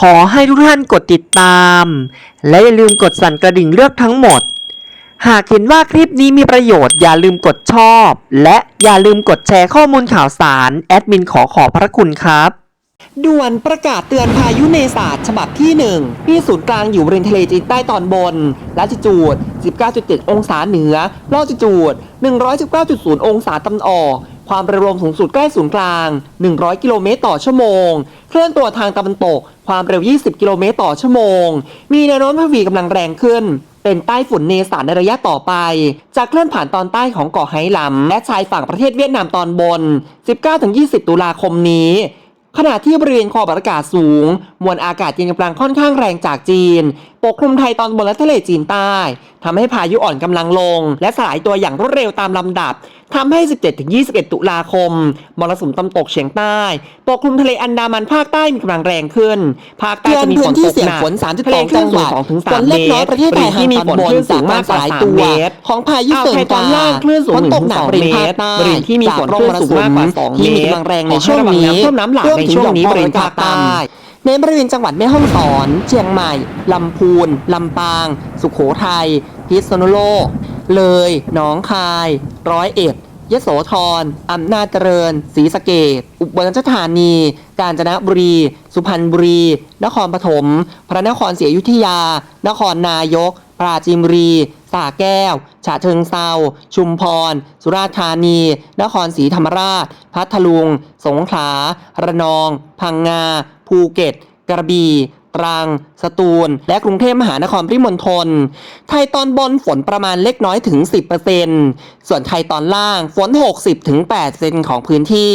ขอให้ทุกท่านกดติดตาม และอย่าลืมกดสั่นกระดิ่งเลือกทั้งหมด หากเห็นว่าคลิปนี้มีประโยชน์อย่าลืมกดชอบ และอย่าลืมกดแชร์ข้อมูลข่าวสาร แอดมินขอขอบพระคุณครับ ด่วนประกาศเตือนพายุเนศาสตร์ฉบับที่ 1 ที่ศูนย์กลางอยู่บริเวณทะเลจีนใต้ตอนบนลัติจูด 19.7 องศาเหนือลอจิจูด 119.0 องศาตะวันออก ความเร็วลมสูงสุดใกล้ศูนย์กลาง 100 กิโลเมตรต่อชั่วโมง เคลื่อนตัวทางตะวันตก ความเร็ว 20 กิโลเมตรต่อชั่วโมง มีแนวโน้มทวีกำลังแรงขึ้นเป็นใต้ฝุ่นเนสาในระยะต่อไป จะเคลื่อนผ่านตอนใต้ของเกาะไหหลำและชายฝั่งประเทศเวียดนามตอนบน 19-20 ตุลาคมนี้ ขณะที่บริเวณขอบอากาศสูง มวลอากาศเย็นกำลังค่อนข้างแรงจากจีน ปกคลุมไทยตอนบนและทะเลจีนใต้ทำให้พายุอ่อนกำลังลง และสลายตัวอย่างรวดเร็วตามลำดับทำให้ 17-21 ตุลาคม มรสุมตะวันตกเฉียงใต้ปกคลุมทะเลอันดามันภาคใต้มีกำลังแรงขึ้น ภาคใต้จะมีฝนตกหนักพื้นที่เสี่ยงฝน32ทะเลคลื่นสูงจังหวัด2ถึงฝน3เล็เมกน้อยตรประเทศไทยหรือที่มีฝนคลื่นสูงมากกว่าห่าง3ตามเมสายตรของพายุอ่าวเซิไทนยตอนล่างคลื่นสูงฝนตกถึงหนัก2บริเวณภาคใต้บริเวณที่มีฝนคลื่นสูงมากกว่า2ที่เมมีตรกำลังแรงในช่วงนี้ขอให้ระวังน้ำท่วมน้ำหลากในช่วงนี้บริเวณภาคใต้ในบริเวณจังหวัดแม่ฮ่องสอน เชียงใหม่ ลำพูน ลำปาง สุโขทัย พิษณุโลก เลย หนองคาย ร้อยเอ็ด ยโสธร อำนาจเจริญ ศรีสะเกดอุบลราชธานี กาญจนบุรี สุพรรณบุรี นครปฐม พระนครศรีอยุธยา นครนายก ปราจีนบุรีสระแก้ว ฉะเชิงเซาชุมพร สุราษฎร์ธานี นครศรีธรรมราช พัทลุง สงขลา ระนอง พังงา ภูเก็ต กระบี่ ตรัง สตูล และกรุงเทพมหานครปริมณฑลไทยตอนบนฝนประมาณเล็กน้อยถึง 10%ส่วนไทยตอนล่างฝน 60-8%ของพื้นที่